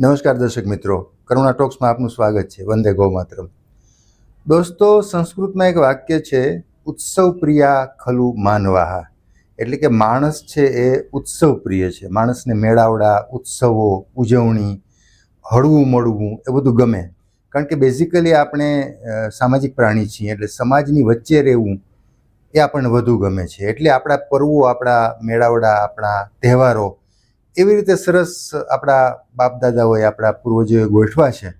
નમસ્કાર દર્શક મિત્રો. કરુણા ટોક્સમાં આપનું સ્વાગત છે. વંદે ગૌમાતરમ. દોસ્તો, સંસ્કૃતમાં એક વાક્ય છે, ઉત્સવ પ્રિયા ખલુ માનવાહા. એટલે કે માણસ છે એ ઉત્સવ પ્રિય છે. માણસને મેળાવડા, ઉત્સવો, ઉજવણી, હળવું મળવું એ બધું ગમે. કારણ કે બેઝિકલી આપણે સામાજિક પ્રાણી છીએ એટલે સમાજની વચ્ચે રહેવું એ આપણને વધુ ગમે છે. એટલે આપણા પર્વો, આપણા મેળાવડા, આપણા તહેવારો એવી રીતે સરસ આપણા બાપ દાદાઓએ આપણા પૂર્વજોએ ગોઠવા છે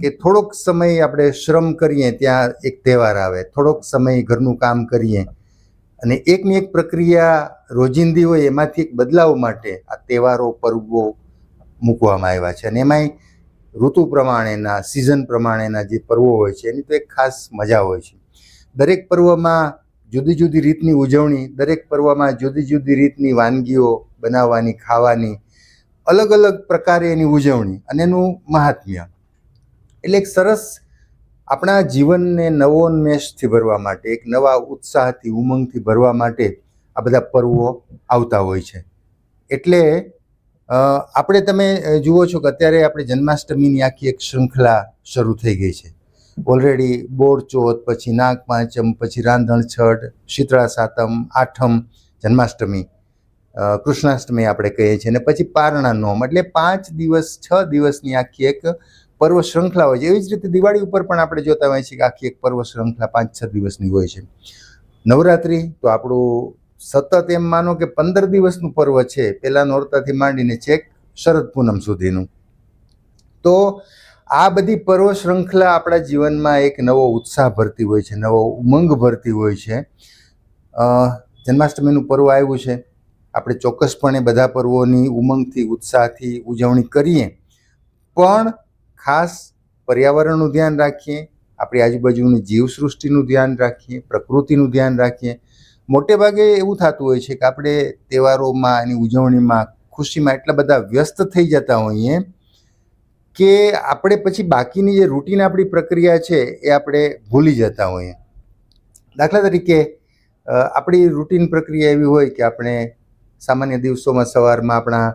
કે થોડોક સમય આપણે શ્રમ કરીએ ત્યાં એક તહેવાર આવે, થોડોક સમય ઘરનું કામ કરીએ અને એકની એક પ્રક્રિયા રોજિંદી હોય એમાંથી એક બદલાવ માટે આ તહેવારો, પર્વો મૂકવામાં આવ્યા છે અને એમાંય ઋતુ પ્રમાણેના સિઝન પ્રમાણેના જે પર્વો હોય છે એની તો એક ખાસ મજા હોય છે. દરેક પર્વમાં જુદી જુદી રીતની ઉજવણી, દરેક પર્વમાં જુદી જુદી રીતની વાનગીઓ બનાવવાની, ખાવાની અલગ અલગ પ્રકારે એની ઉજવણી અને એનું મહાત્મ્ય. એટલે એક સરસ આપણા જીવનને નવોન્મેષથી ભરવા માટે, એક નવા ઉત્સાહથી, ઉમંગથી ભરવા માટે આ બધા પર્વો આવતા હોય છે. એટલે આપણે તમે જુઓ છો કે અત્યારે આપણે જન્માષ્ટમીની આખી એક શૃંખલા શરૂ થઈ ગઈ છે. ઓલરેડી બોર ચોથ, પછી નાગ પાંચમ, પછી રાંધણ છઠ, શીતળા સાતમ, આઠમ, જન્માષ્ટમી કૃષ્ણાષ્ટમી આપણે કહીએ છીએ અને પછી પારણા નોમ. એટલે પાંચ દિવસ, છ દિવસની આખી એક પર્વ શૃંખલા હોય છે. એવી જ રીતે દિવાળી ઉપર પણ આપણે જોતા હોઈએ છીએ કે આખી એક પર્વ શૃંખલા પાંચ, છ દિવસની હોય છે. નવરાત્રિ તો આપણું સતત એમ માનો કે પંદર દિવસનું પર્વ છે. પહેલાં નોરતાથી માંડીને છેક શરદ પૂનમ સુધીનું. તો આ બધી પર્વ શૃંખલા આપણા જીવનમાં એક નવો ઉત્સાહ ભરતી હોય છે, નવો ઉમંગ ભરતી હોય છે. જન્માષ્ટમીનું પર્વ આવ્યું છે. આપણે ચોક્કસપણે બધા પર્વોની ઉમંગથી, ઉત્સાહથી ઉજવણી કરીએ. પણ ખાસ પર્યાવરણનું ધ્યાન રાખીએ, આપણી આજુબાજુની જીવસૃષ્ટિનું ધ્યાન રાખીએ, પ્રકૃતિનું ધ્યાન રાખીએ. મોટે ભાગે એવું થતું હોય છે કે આપણે તહેવારોમાં એની ઉજવણીમાં ખુશીમાં એટલા બધા વ્યસ્ત થઈ જતા હોઈએ કે આપણે પછી બાકીની જે રૂટીન આપણી પ્રક્રિયા છે એ આપણે ભૂલી જતા હોઈએ. દાખલા તરીકે આપણી રૂટીન પ્રક્રિયા એવી હોય કે આપણે સામાન્ય દિવસોમાં સવારમાં આપણા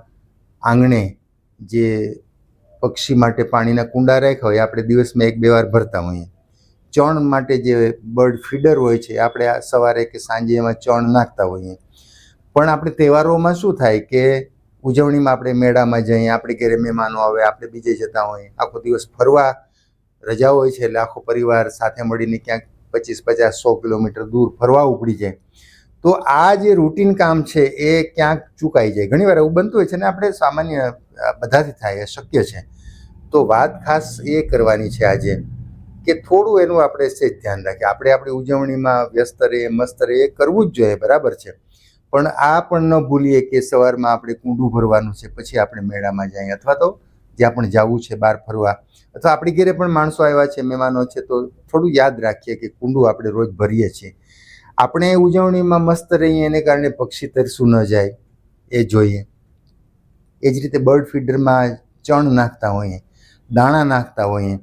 આંગણે જે પક્ષી માટે પાણીના કુંડા રાખ્યા હોય, આપણે દિવસમાં એક બે વાર ભરતા હોઈએ. ચણ માટે જે બર્ડ ફીડર હોય છે, આપણે સવારે કે સાંજે એમાં ચણ નાખતા હોઈએ. પણ આપણે તહેવારોમાં શું થાય કે ઉજવણીમાં આપણે મેળામાં જઈએ, આપણે ઘરે મહેમાનો આવે, આપણે બીજે જતા હોઈએ. આખો દિવસ ફરવા રજા હોય છે એટલે આખો પરિવાર સાથે મળીને ક્યાંક પચીસ, પચાસ, સો કિલોમીટર દૂર ફરવા ઉપડી જાય. તો આ જે રૂટીન કામ છે એ ક્યાંક ચૂકાઈ જાય. ઘણીવાર એવું બનતું હોય છે ને આપણે સામાન્ય બધાથી થાય એ શક્ય છે. તો વાત ખાસ એ કરવાની છે આજે કે થોડું એનું આપણે સેજ ધ્યાન રાખીએ. આપણે આપણી ઉજવણીમાં વ્યસ્ત રહીએ, મસ્ત રહીએ કરવું જ જોઈએ, બરાબર છે. પણ આ પણ ન ભૂલીએ કે સવારમાં આપણે કુંડું ભરવાનું છે, પછી આપણે મેળામાં જઈએ. અથવા તો જ્યાં પણ જવું છે બહાર ફરવા. અથવા આપણી ઘરે પણ માણસો આવ્યા છે, મહેમાનો છે, તો થોડું યાદ રાખીએ કે કુંડું આપણે રોજ ભરીએ છીએ. આપણે ઉજવણીમાં મસ્ત રહીએ, એને કારણે પક્ષી તરસું ન જાય. એ જોઈએ. એ જ રીતે બર્ડ ફીડરમાં ચણ નાખતા હોઈએ, દાણા નાખતા હોઈએ,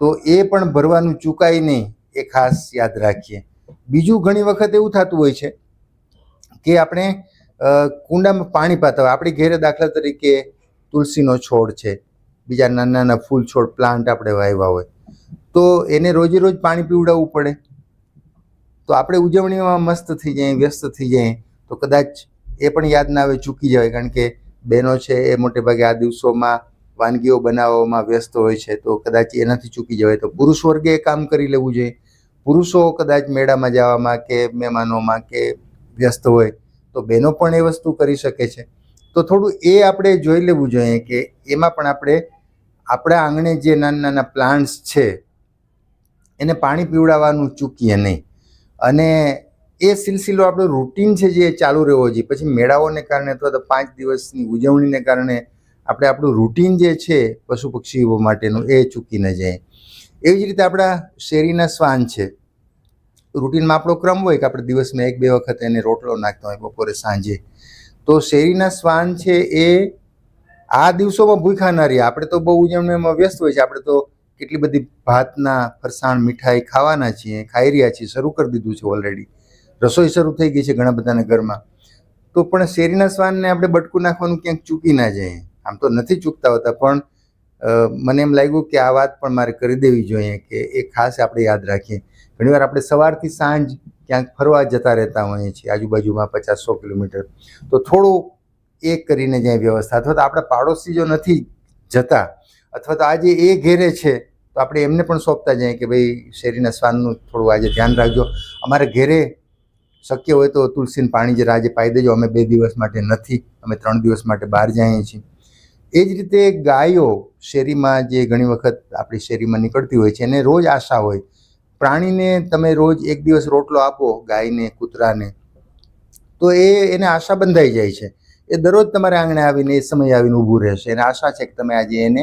તો એ પણ ભરવાનું ચૂકાય નહીં. એ ખાસ યાદ રાખીએ. બીજું ઘણી વખત એવું થતું હોય છે કે આપણે કુંડામાં પાણી પાતા હોય. આપણી ઘેરે દાખલા તરીકે તુલસીનો છોડ છે. બીજા નાના નાના ફૂલ છોડ, પ્લાન્ટ આપણે વાવ્યા હોય. તો એને રોજે રોજ પાણી પીવડાવવું પડે. તો આપણે ઉજવણીમાં મસ્ત થઈ જાય, વ્યસ્ત થઈ જાય. તો કદાચ એ પણ યાદ ના આવે, ચૂકી જવાય કારણ કે બહેનો છે એ મોટે ભાગે આ દિવસોમાં વાનગીઓ બનાવવામાં વ્યસ્ત હોય છે. તો કદાચ એનાથી ચૂકી જવાય. તો પુરુષ વર્ગે એ કામ કરી લેવું જોઈએ. પુરુષો કદાચ મેળામાં જવામાં કે મહેમાનોમાં કે વ્યસ્ત હોય, તો બહેનો પણ એ વસ્તુ કરી શકે છે. તો થોડું એ આપણે જોઈ લેવું જોઈએ કે એમાં પણ આપણે, આપણા આંગણે જે નાના નાના પ્લાન્ટ્સ છે, એને પાણી પીવડાવવાનું ચૂકીએ નહીં. અને એ સિલસિલો આપણો રૂટીન છે જે ચાલુ રહેવો જોઈએ પછી મેળાઓને કારણે અથવા તો પાંચ દિવસની ઉજવણીને કારણે આપણે આપણું રૂટીન જે છે પશુ પક્ષીઓ માટેનું એ ચૂકી ન જાય. એવી જ રીતે આપણા શેરીના શ્વાન છે. રૂટીનમાં આપણો ક્રમ હોય કે આપણે દિવસમાં એક, બે વખત એને રોટલો નાખતા હોય, બપોરે, સાંજે. તો શેરીના શ્વાન છે એ આ દિવસોમાં ભૂખા ના રહ્યા આપણે તો બહુ ઉજવણીમાં વ્યસ્ત હોય છે. આપણે તો કેટલી બધી ભાતના ફરસાણ, મીઠાઈ ખાવાના છીએ, ખાઈ રહ્યા છીએ, શરૂ કરી દીધું છે ઓલરેડી રસોઈ શરૂ થઈ ગઈ છે ઘણા બધાના ઘરમાં. તો પણ શેરીના શ્વાનને આપણે બટકું નાખવાનું ક્યાંક ચૂકી ના જઈએ આમ તો નથી ચૂકતા હોતા, પણ મને એમ લાગ્યું કે આ વાત પણ મારે કરી દેવી જોઈએ, કે એ ખાસ આપણે યાદ રાખીએ. ઘણીવાર આપણે સવારથી સાંજ ક્યાંક ફરવા જતા રહેતા હોઈએ છીએ, આજુબાજુમાં પચાસ સો કિલોમીટર. તો થોડું એ કરીને જ્યાં વ્યવસ્થા, અથવા તો આપણા પાડોશી જો નથી જતા, અથવા તો આજે એ ઘેરે છે, તો આપણે એમને પણ સોંપતા જઈએ કે ભાઈ શેરીના શ્વાનનું થોડું આજે ધ્યાન રાખજો. અમારે ઘેરે શક્ય હોય તો તુલસીને પાણી જરા આજે પાઈ દેજો. અમે બે દિવસ માટે નથી, અમે ત્રણ દિવસ માટે બહાર જઈએ છીએ. એ જ રીતે ગાયો શેરીમાં જે ઘણી વખત આપણી શેરીમાં નીકળતી હોય છે, એને રોજ આશા હોય પ્રાણીને તમે રોજ એક દિવસ રોટલો આપો ગાયને, કૂતરાને, તો એ એને આશા બંધાઈ જાય છે. એ દરરોજ તમારે આંગણે આવીને એ સમયે આવીને ઊભું રહેશે. એને આશા છે કે તમે આજે એને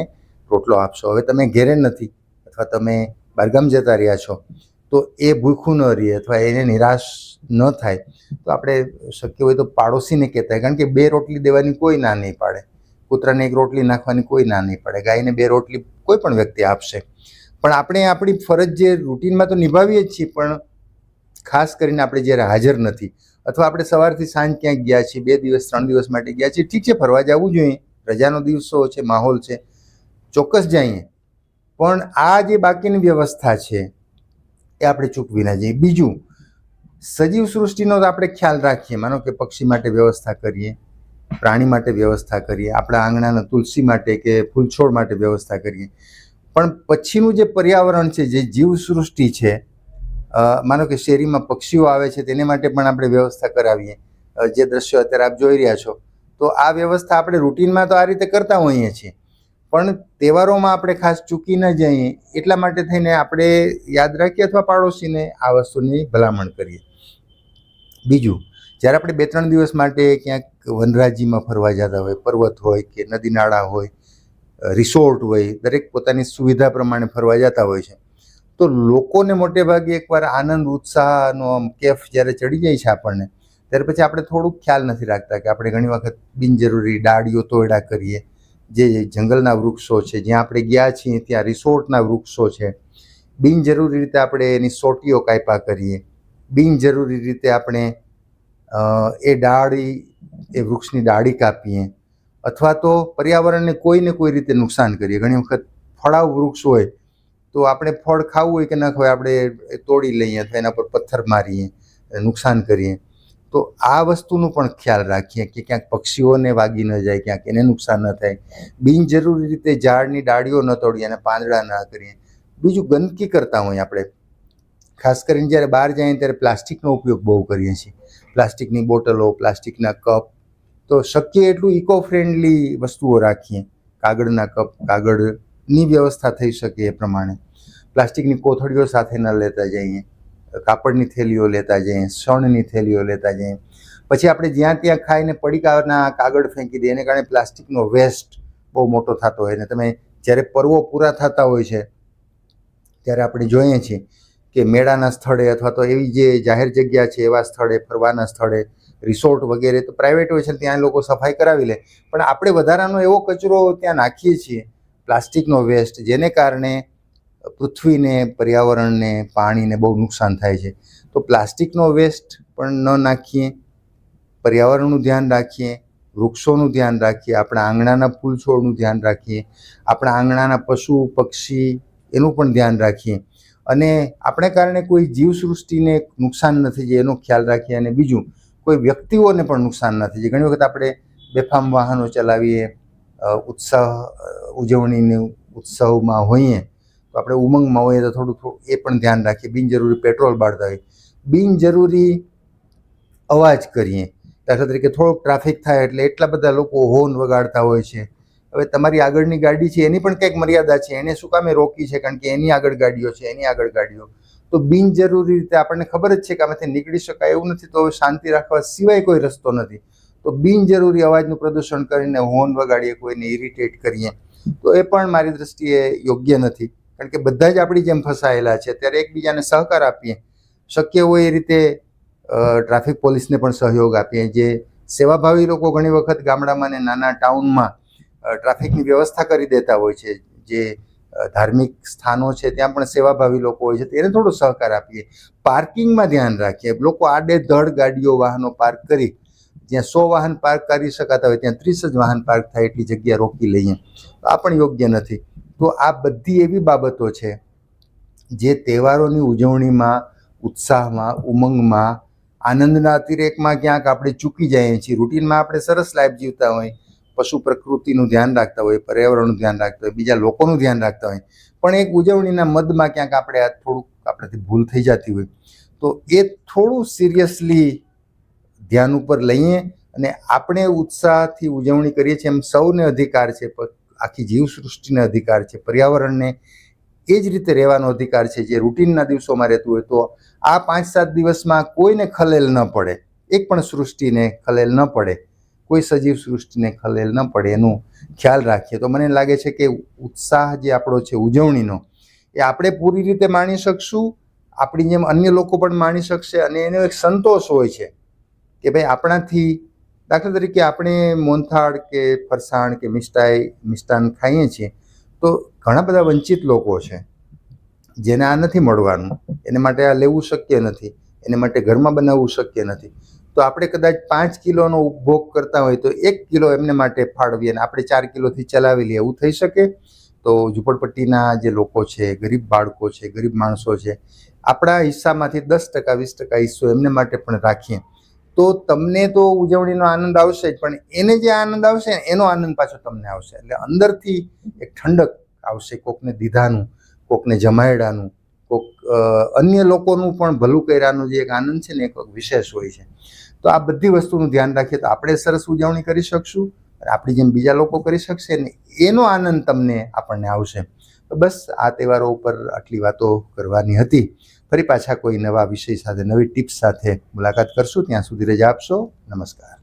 રોટલો આપશો. હવે તમે ઘેરે નથી અથવા તમે બહારગામ જતા રહ્યા છો, તો એ ભૂખું ન રહે અથવા એને નિરાશ ન થાય, તો આપણે શક્ય હોય તો પાડોશીને કહેતા. કારણ કે બે રોટલી દેવાની કોઈ ના નહીં પાડે. કૂતરાને એક રોટલી નાખવાની કોઈ ના નહીં પડે. ગાયને બે રોટલી કોઈ પણ વ્યક્તિ આપશે. પણ આપણે આપણી ફરજ જે રૂટીનમાં તો નિભાવીએ જ છીએ, પણ ખાસ કરીને આપણે જ્યારે હાજર નથી, અથવા આપણે સવારથી સાંજ ક્યાંક ગયા છીએ, બે દિવસ, ત્રણ દિવસ માટે ગયા છીએ, ઠીક છે, ફરવા જવું જોઈએ, રજાનો દિવસો છે, માહોલ છે, ચોક્કસ જઈએ. પણ આ જે બાકીની વ્યવસ્થા છે, એ આપણે ચૂકવી ના જઈએ. બીજું, સજીવ સૃષ્ટિનો તો આપણે ખ્યાલ રાખીએ, માનો કે પક્ષી માટે વ્યવસ્થા કરીએ, પ્રાણી માટે વ્યવસ્થા કરીએ, આપણા આંગણાના તુલસી માટે કે ફૂલછોડ માટે વ્યવસ્થા કરીએ પણ પછીનું જે પર્યાવરણ છે, જે જીવ સૃષ્ટિ છે માનો કે શેરીમાં પક્ષીઓ આવે છે, તેને માટે પણ આપણે વ્યવસ્થા કરાવીએ. જે દ્રશ્યો અત્યારે આપ જોઈ રહ્યા છો. તો આ વ્યવસ્થા આપણે રૂટીનમાં તો આ રીતે કરતા હોઈએ છીએ. પણ તહેવારોમાં આપણે ખાસ ચૂકી ન જઈએ, એટલા માટે થઈને આપણે યાદ રાખીએ અથવા પાડોશીને આ વસ્તુની ભલામણ કરીએ. બીજું, જ્યારે આપણે બે ત્રણ દિવસ માટે ક્યાંક વનરાજીમાં ફરવા જતા હોય, પર્વત હોય કે નદી નાળા હોય રિસોર્ટ હોય, દરેક પોતાની સુવિધા પ્રમાણે ફરવા જતા હોય છે. તો લોકોને મોટે ભાગે એકવાર આનંદ, ઉત્સાહનો આમ કેફ જ્યારે ચડી જાય છે આપણને, ત્યારે પછી આપણે થોડુંક ખ્યાલ નથી રાખતા કે આપણે ઘણી વખત બિનજરૂરી ડાળીઓ તોડા કરીએ. જે જંગલના વૃક્ષો છે, જ્યાં આપણે ગયા છીએ ત્યાં રિસોર્ટના વૃક્ષો છે. બિનજરૂરી રીતે આપણે એની સોટીઓ કાપા કરીએ. બિનજરૂરી રીતે આપણે એ ડાળી, એ વૃક્ષની ડાળી કાપીએ. અથવા તો પર્યાવરણને કોઈને કોઈ રીતે નુકસાન કરીએ. ઘણી વખત ફળાવ વૃક્ષ હોય તો આપણે ફળ ખાવું હોય કે ન ખાવું આપણે તોડી લઈએ અથવા એના પર પથ્થર મારીએ નુકસાન કરીએ. તો આ વસ્તુનું પણ ખ્યાલ રાખીએ કે ક્યાંક પક્ષીઓને વાગી ન જાય, ક્યાંક એને નુકસાન ન થાય. બિનજરૂરી રીતે ઝાડની ડાળીઓ ન તોડીએ અને પાંદડા ના કરીએ. બીજું ગંદકી કરતા હોઈએ આપણે. ખાસ કરીને જ્યારે બહાર જઈએ ત્યારે પ્લાસ્ટિકનો ઉપયોગ બહુ કરીએ છીએ. પ્લાસ્ટિકની બોટલો, પ્લાસ્ટિકના કપ તો શક્ય એટલું ઇકો ફ્રેન્ડલી વસ્તુઓ રાખીએ. કાગળના કપ, કાગળની વ્યવસ્થા થઈ શકે એ પ્રમાણે. પ્લાસ્ટિકની કોથળીઓ સાથે ન લેતા જઈએ. કાપડની થેલીઓ લેતા જઈએ, શણની થેલીઓ લેતા જઈએ. પછી આપણે જ્યાં ત્યાં ખાઈને પડીકાના કાગળ ફેંકી દઈએ, એને કારણે પ્લાસ્ટિકનો વેસ્ટ બહુ મોટો થતો હોય ને તમે જ્યારે પર્વો પૂરા થતા હોય છે, ત્યારે આપણે જોઈએ છીએ કે મેળાના સ્થળે અથવા તો એવી જે જાહેર જગ્યા છે, એવા સ્થળે, ફરવાના સ્થળે રિસોર્ટ વગેરે તો પ્રાઇવેટ હોય છે ત્યાં લોકો સફાઈ કરાવી લે. પણ આપણે વધારાનો એવો કચરો ત્યાં નાખીએ છીએ, પ્લાસ્ટિકનો વેસ્ટ, જેને કારણે પૃથ્વીને, પર્યાવરણને, પાણીને બહુ નુકસાન થાય છે. તો પ્લાસ્ટિકનો વેસ્ટ પણ ન નાખીએ, પર્યાવરણનું ધ્યાન રાખીએ, વૃક્ષોનું ધ્યાન રાખીએ, આપણા આંગણાના ફૂલ છોડનું ધ્યાન રાખીએ, આપણા આંગણાના પશુ, પક્ષી એનું પણ ધ્યાન રાખીએ. અને આપણે કારણે કોઈ જીવસૃષ્ટિને નુકસાન નથી જે એનો ખ્યાલ રાખીએ અને બીજું કોઈ વ્યક્તિઓને પણ નુકસાન નથી. જાય ઘણી વખત આપણે બેફામ વાહનો ચલાવીએ ઉત્સાહ ઉજવણીની ઉત્સવમાં હોઈએ, તો આપણે ઉમંગમાં હોઈએ તો થોડું થોડું એ પણ ધ્યાન રાખીએ. બિનજરૂરી પેટ્રોલ બાળતા હોય બિનજરૂરી અવાજ કરીએ. દાખલા તરીકે થોડોક ટ્રાફિક થાય એટલે એટલા બધા લોકો હોર્ન વગાડતા હોય છે. હવે તમારી આગળની ગાડી છે એની પણ કંઈક મર્યાદા છે. એને શું કામે રોકી છે? કારણ કે એની આગળ ગાડીઓ છે, એની આગળ ગાડીઓ. તો બિનજરૂરી રીતે આપણને ખબર જ છે કે આમાંથી નીકળી શકાય એવું નથી, તો હવે શાંતિ રાખવા સિવાય કોઈ રસ્તો નથી. તો બિનજરૂરી અવાજનું પ્રદૂષણ કરીને હોર્ન વગાડીએ, કોઈને ઇરિટેટ કરીએ, તો એ પણ મારી દ્રષ્ટિએ યોગ્ય નથી. કારણ કે બધા જ આપણી જેમ ફસાયેલા છે, ત્યારે એકબીજાને સહકાર આપીએ. શક્ય હોય એ રીતે ટ્રાફિક પોલીસને પણ સહયોગ આપીએ. જે સેવાભાવી લોકો ઘણી વખત ગામડામાં ને નાના ટાઉનમાં ટ્રાફિકની વ્યવસ્થા કરી દેતા હોય છે. જે ધાર્મિક સ્થાનો છે, ત્યાં પણ સેવાભાવી લોકો હોય છે તેને થોડો સહકાર આપીએ. પાર્કિંગમાં ધ્યાન રાખીએ. લોકો આડે ધડ ગાડીઓ, વાહનો પાર્ક કરી, જ્યાં સો વાહન પાર્ક કરી શકાતા હોય, ત્યાં ત્રીસ જ વાહન પાર્ક થાય એટલી જગ્યા રોકી લઈએ. તો આ પણ યોગ્ય નથી. તો આ બધી એવી બાબતો છે, જે તહેવારોની ઉજવણીમાં, ઉત્સાહમાં, ઉમંગમાં, આનંદના અતિરેકમાં ક્યાંક આપણે ચૂકી જઈએ છીએ. રૂટીનમાં આપણે સરસ લાઈફ જીવતા હોય પશુ પ્રકૃતિનું ધ્યાન રાખતા હોય, પર્યાવરણનું ધ્યાન રાખતા હોય, બીજા લોકોનું ધ્યાન રાખતા હોય. પણ એક ઉજવણીના મદમાં ક્યાંક આપણે આ થોડુંક આપણાથી ભૂલ થઈ જતી હોય. તો એ થોડું સિરિયસલી ધ્યાન ઉપર લઈએ અને આપણે ઉત્સાહથી ઉજવણી કરીએ છીએ. એમ સૌને અધિકાર છે આખી જીવસૃષ્ટિને અધિકાર છે, પર્યાવરણને એ જ રીતે રહેવાનો અધિકાર છે, જે રૂટીનના દિવસોમાં રહેતું હોય. તો આ પાંચ સાત દિવસમાં કોઈને ખલેલ ન પડે. એક પણ સૃષ્ટિને ખલેલ ન પડે. કોઈ સજીવ સૃષ્ટિને ખલેલ ન પડે એનું ખ્યાલ રાખીએ. તો મને લાગે છે કે ઉત્સાહ જે આપણો છે, ઉજવણીનો, એ આપણે પૂરી રીતે માણી શકશું? આપણી જેમ અન્ય લોકો પણ માણી શકશે? અને એનો એક સંતોષ હોય છે કે ભાઈ આપણાથી, દાખલા તરીકે આપણે મોનથાળ કે ફરસાણ કે મિષ્ટાઈ, મિષ્ટાન ખાઈએ છીએ, તો ઘણા બધા વંચિત લોકો છે, જેને આ નથી મળવાનું. એને માટે આ લેવું શક્ય નથી. એને માટે ઘરમાં બનાવવું શક્ય નથી. તો આપણે કદાચ પાંચ કિલોનો ઉપભોગ કરતા હોય તો એક કિલો એમને માટે ફાળવીએ અને આપણે ચાર કિલોથી ચલાવી લઈએ. એવું થઈ શકે. તો ઝૂંપડપટ્ટીના જે લોકો છે, ગરીબ બાળકો છે, ગરીબ માણસો છે, આપણા હિસ્સામાંથી દસ ટકા, વીસ ટકા હિસ્સો એમને માટે પણ રાખીએ. તો તમને તો ઉજવણીનો આનંદ આવશે જ, પણ એને જે આનંદ આવશે એનો આનંદ પાછો તમને આવશે. એટલે અંદરથી એક ઠંડક આવશે કોકને દીધાનું, કોકને જમાયડાનું, કોક અન્ય લોકોનું પણ ભલું કર્યાનું જે એક આનંદ છે ને એક વિશેષ હોય છે. તો આ બધી વસ્તુનું ધ્યાન રાખીએ તો આપણે સરસ ઉજવણી કરી શકશું આપણી જેમ બીજા લોકો કરી શકશે ને એનો આનંદ તમને આપણને આવશે. તો બસ આ તહેવારો ઉપર આટલી વાતો કરવાની હતી. ફરી પાછા કોઈ નવા વિષય સાથે, નવી ટિપ્સ સાથે મુલાકાત કરશું. ત્યાં સુધી રજા આપશો. નમસ્કાર.